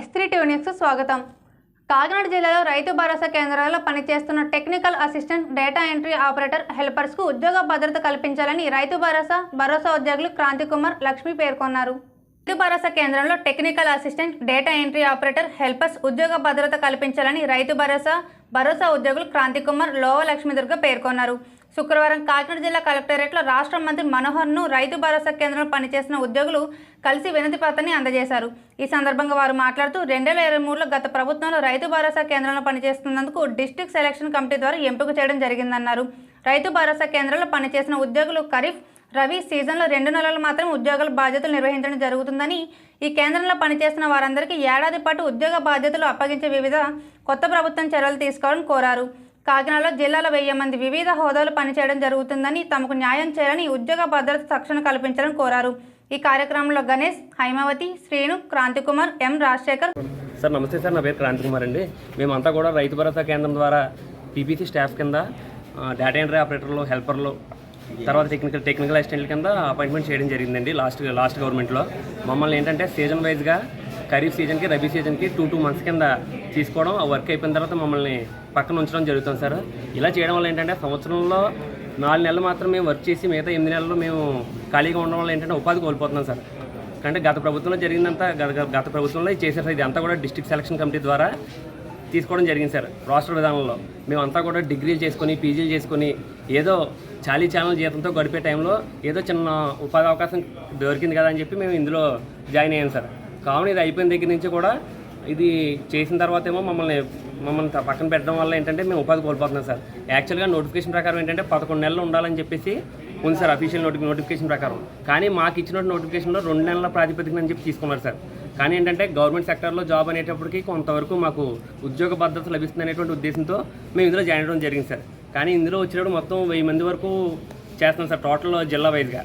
ఎస్త్రీ న్యూస్కు స్వాగతం. కాకినాడ జిల్లాలో రైతు భరోసా కేంద్రాల్లో పనిచేస్తున్న technical assistant data entry operator హెల్పర్స్కు ఉద్యోగ భద్రత కల్పించాలని రైతు భరోసా భరోసా ఉద్యోగులు క్రాంతికుమార్ లక్ష్మి పేర్కొన్నారు. రైతు భరోసా కేంద్రంలో technical assistant data entry operator helpers ఉద్యోగ భద్రత కల్పించాలని రైతు భరోసా భరోసా ఉద్యోగులు క్రాంతికుమార్ లోవ లక్ష్మీదుర్గ పేర్కొన్నారు. శుక్రవారం కాకినాడ జిల్లా కలెక్టరేట్లో రాష్ట్ర మంత్రి మనోహర్ను రైతు భరోసా కేంద్రంలో పనిచేసిన ఉద్యోగులు కలిసి వినతి పత్రాన్ని అందజేశారు. ఈ సందర్భంగా వారు మాట్లాడుతూ రెండు వేల ఇరవై మూడులో గత ప్రభుత్వంలో రైతు భరోసా కేంద్రంలో పనిచేస్తున్నందుకు డిస్టిక్ సెలక్షన్ కమిటీ ద్వారా ఎంపిక చేయడం జరిగిందన్నారు. రైతు భరోసా కేంద్రంలో పనిచేసిన ఉద్యోగులు ఖరీఫ్ రవి సీజన్లో రెండు నెలలు మాత్రం ఉద్యోగుల బాధ్యతలు నిర్వహించడం జరుగుతుందని ఈ కేంద్రంలో పనిచేసిన వారందరికీ ఏడాది పాటు ఉద్యోగ బాధ్యతలు అప్పగించే వివిధ కొత్త ప్రభుత్వం చర్యలు తీసుకోవాలని కోరారు. కాకినాడలో జిల్లాలో వెయ్యి మంది వివిధ హోదాలు పనిచేయడం జరుగుతుందని తమకు న్యాయం చేయాలని ఉద్యోగ భద్రత తక్షణ కల్పించాలని కోరారు. ఈ కార్యక్రమంలో గణేష్ హైమావతి శ్రీను క్రాంతికుమార్ ఎం రాజశేఖర్. సార్ నమస్తే సార్. నా పేరు క్రాంతి కుమార్ అండి. మేమంతా కూడా రైతు భరోసా కేంద్రం ద్వారా పీపీసీ స్టాఫ్ కింద డేటా ఎంట్రీ ఆపరేటర్లు హెల్పర్లు తర్వాత టెక్నికల్ టెక్నికల్ అసిస్టెంట్ల కింద అపాయింట్మెంట్ చేయడం జరిగిందండి లాస్ట్ లాస్ట్ గవర్నమెంట్లో మమ్మల్ని ఏంటంటే సీజన్ వైజ్గా ఖరీఫ్ సీజన్కి రబీ సీజన్కి టూ టూ మంత్స్ కింద తీసుకోవడం ఆ వర్క్ అయిపోయిన తర్వాత మమ్మల్ని పక్కన ఉంచడం జరుగుతుంది సార్. ఇలా చేయడం వల్ల ఏంటంటే సంవత్సరంలో నాలుగు నెలలు మాత్రం మేము వర్క్ చేసి మిగతా ఎనిమిది నెలలు మేము ఖాళీగా ఉండడం వల్ల ఏంటంటే ఉపాధి కోల్పోతున్నాం సార్. అంటే గత ప్రభుత్వంలో జరిగిందంతా గత గత ప్రభుత్వంలో ఇది చేశారు సార్. ఇది అంతా కూడా డిస్ట్రిక్ట్ సెలక్షన్ కమిటీ ద్వారా తీసుకోవడం జరిగింది సార్ రాష్ట్ర విధానంలో. మేమంతా కూడా డిగ్రీలు చేసుకొని పీజీలు చేసుకొని ఏదో చాలీ ఛానల్ జీతంతో గడిపే టైంలో ఏదో చిన్న ఉపాధి అవకాశం దొరికింది కదా అని చెప్పి మేము ఇందులో జాయిన్ అయ్యాం సార్. కావున ఇది అయిపోయిన దగ్గర నుంచి కూడా ఇది చేసిన తర్వాత ఏమో మమ్మల్ని మమ్మల్ని పక్కన పెట్టడం వల్ల ఏంటంటే మేము ఉపాధి కోల్పోతున్నాం సార్. యాక్చువల్గా నోటిఫికేషన్ ప్రకారం ఏంటంటే పదకొండు నెలలు ఉండాలని చెప్పేసి ఉంది సార్ అఫీషియల్ నోటి నోటిఫికేషన్ ప్రకారం. కానీ మాకు ఇచ్చిన నోటిఫికేషన్లో రెండు నెలల ప్రాతిపదికన అని చెప్పి తీసుకున్నారు సార్. కానీ ఏంటంటే గవర్నమెంట్ సెక్టర్లో జాబ్ అనేటప్పటికి కొంతవరకు మాకు ఉద్యోగ భద్రత లభిస్తుంది అనేటువంటి ఉద్దేశంతో మేము ఇందులో జాయిన్ అవ్వడం జరిగింది సార్. కానీ ఇందులో వచ్చినప్పుడు మొత్తం వెయ్యి మంది వరకు చేస్తున్నాం సార్ టోటల్ జిల్లా వైజ్గా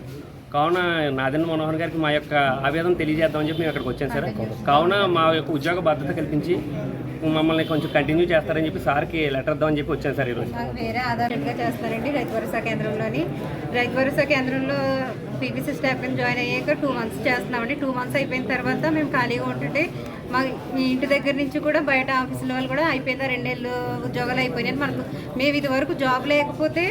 కావున నాదెండ్ర మనోహర్ గారికి మా యొక్క ఆవేదన తెలియజేద్దామని చెప్పి మేము అక్కడికి వచ్చాం సార్. కావున మా యొక్క ఉద్యోగ భద్రత కల్పించి మమ్మల్ని కొంచెం కంటిన్యూ చేస్తారని చెప్పి సార్కి లెటర్ ఇద్దామని చెప్పి వచ్చాను సార్ ఈరోజు. వేరే ఆధారంగా చేస్తారండి రైతు భరోసా కేంద్రంలోని. రైతు భరోసా కేంద్రంలో పీపీసీ స్టాఫ్ కింద జాయిన్ అయ్యాక టూ మంత్స్ చేస్తున్నామండి. టూ మంత్స్ అయిపోయిన తర్వాత మేము ఖాళీగా ఉంటుంటే మా మీ ఇంటి దగ్గర నుంచి కూడా బయట ఆఫీసుల వాళ్ళు కూడా అయిపోయిందా రెండేళ్ళు ఉద్యోగాలు అయిపోయినాయి మనకు మేము ఇది వరకు జాబ్ లేకపోతే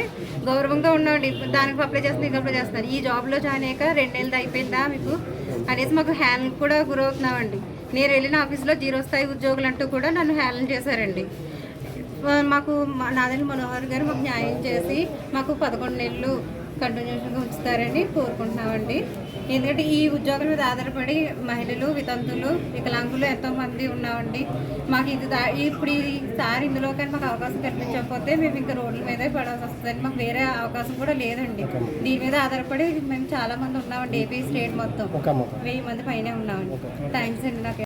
గౌరవంగా ఉన్నామండి. దానికి అప్లై చేస్తున్నారు ఇది అప్లై చేస్తున్నారు. ఈ జాబ్లో జాయిన్ అయ్యాక రెండేళ్ళది అయిపోయిందా మీకు అనేసి మాకు హ్యాండ్ కూడా గురవుతున్నామండి. నేను వెళ్ళిన ఆఫీస్లో జీరో స్థాయి ఉద్యోగులు అంటూ కూడా నన్ను హేళన చేశారండి. మాకు మా- నాదని మనోహర్ గారు మాకు న్యాయం చేసి మాకు పదకొండు నెలలు కంటిన్యూషన్గా ఉంచుతారని కోరుకుంటున్నామండి. ఎందుకంటే ఈ ఉద్యోగం మీద ఆధారపడి మహిళలు వితంతులు వికలాంగులు ఎంతో మంది ఉన్నామండి. మాకు ఇది దా- ఇప్పుడు ఈసారి ఇందులో కానీ మాకు అవకాశం కల్పించకపోతే మేము ఇంకా రోడ్ల మీదే పడాల్సి వస్తుంది మాకు వేరే అవకాశం కూడా లేదండి. దీని మీద ఆధారపడి మేము చాలా మంది ఉన్నామండి ఏపీ స్టేట్ మొత్తం. వెయ్యి మంది పైనే ఉన్నామండి. థ్యాంక్స్ అండి నాకు.